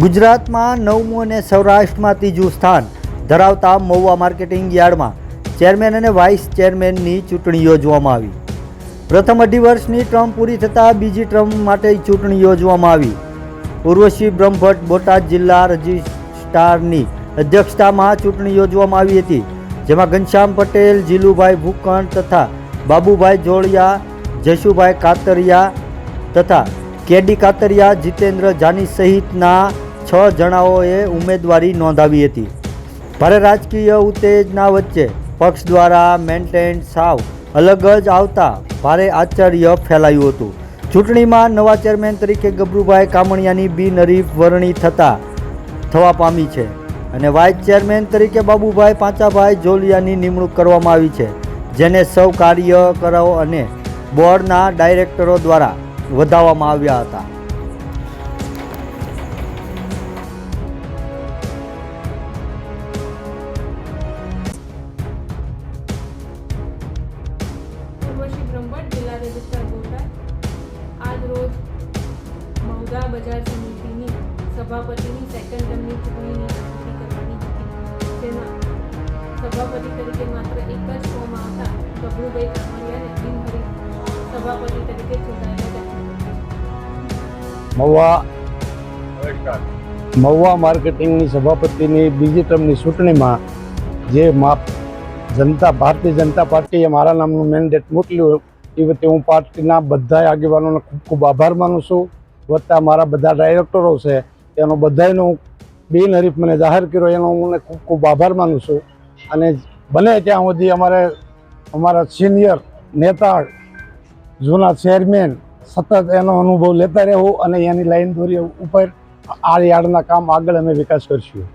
ગુજરાતમાં નવમું અને સૌરાષ્ટ્રમાં ત્રીજું સ્થાન ધરાવતા મહુવા માર્કેટિંગ યાર્ડમાં ચેરમેન અને વાઇસ ચેરમેનની ચૂંટણી યોજવામાં આવી. પ્રથમ અઢી વર્ષની ટર્મ પૂરી થતાં બીજી ટર્મ માટે ચૂંટણી યોજવામાં આવી. ઉર્વશી બ્રહ્મભટ્ટ બોટાદ જિલ્લા રજિસ્ટ્રારની અધ્યક્ષતામાં ચૂંટણી યોજવામાં આવી હતી, જેમાં ઘનશ્યામ પટેલ, જીલુભાઈ ભૂકણ તથા બાબુભાઈ જોડિયા જશુભાઈ કાતરિયા તથા કેડી કાતરિયા, જીતેન્દ્ર જાની સહિતના છ જણાઓએ ઉમેદવારી નોંધાવી હતી. ભારે રાજકીય ઉત્તેજના વચ્ચે પક્ષ દ્વારા મેન્ટેન સાવ અલગ જ આવતા ભારે આશ્ચર્ય ફેલાયું હતું. ચૂંટણીમાં નવા ચેરમેન તરીકે ગબરુભાઈ કામણિયાની બિનહરીફ વરણી થતા થવા પામી છે અને વાઇસ ચેરમેન તરીકે બાબુભાઈ પાંચાભાઈ જોલિયાની નિમણૂક કરવામાં આવી છે, જેને સૌ કાર્યકરો અને બોર્ડના ડાયરેક્ટરો દ્વારા વધાવવામાં આવ્યા હતા. ઉર્વશી બ્રહ્મભટ્ટ જિલ્લા રજિસ્ટ્રાર બોટાદ. આજ રોજ મહુધા બજાર સમિતિની સભાપતિની સેકન્ડ ટર્મની ચૂંટણીની ચૂંટણી કરવાની હતી. જેમાં સભાપતિ તરીકે માત્ર એક જ ફોર્મ આવતા ગભરુભાઈ કામડિયાને બિનહરીફ સભાપતિ તરીકે ચૂંટાયેલા હતા. મહુવા. મહુવા માર્કેટિંગની સભાપતિની બીજી ટર્મની ચૂંટણીમાં જે માપ જનતા ભારતીય જનતા પાર્ટીએ મારા નામનું મેન્ડેટ મોકલ્યું, એ વખતે હું પાર્ટીના બધા આગેવાનોનો ખૂબ ખૂબ આભાર માનું છું. વત્તા મારા બધા ડાયરેક્ટરો છે, એનો બધાયનો હું બિનહરીફ મને જાહેર કર્યો, એનો હું ખૂબ ખૂબ આભાર માનું છું. અને બને ત્યાં સુધી અમારે અમારા સિનિયર નેતા જૂના ચેરમેન સતત એનો અનુભવ લેતા રહેવું અને એની લાઈન દોરી ઉપર આ યાર્ડના કામ આગળ અમે વિકાસ કરશું.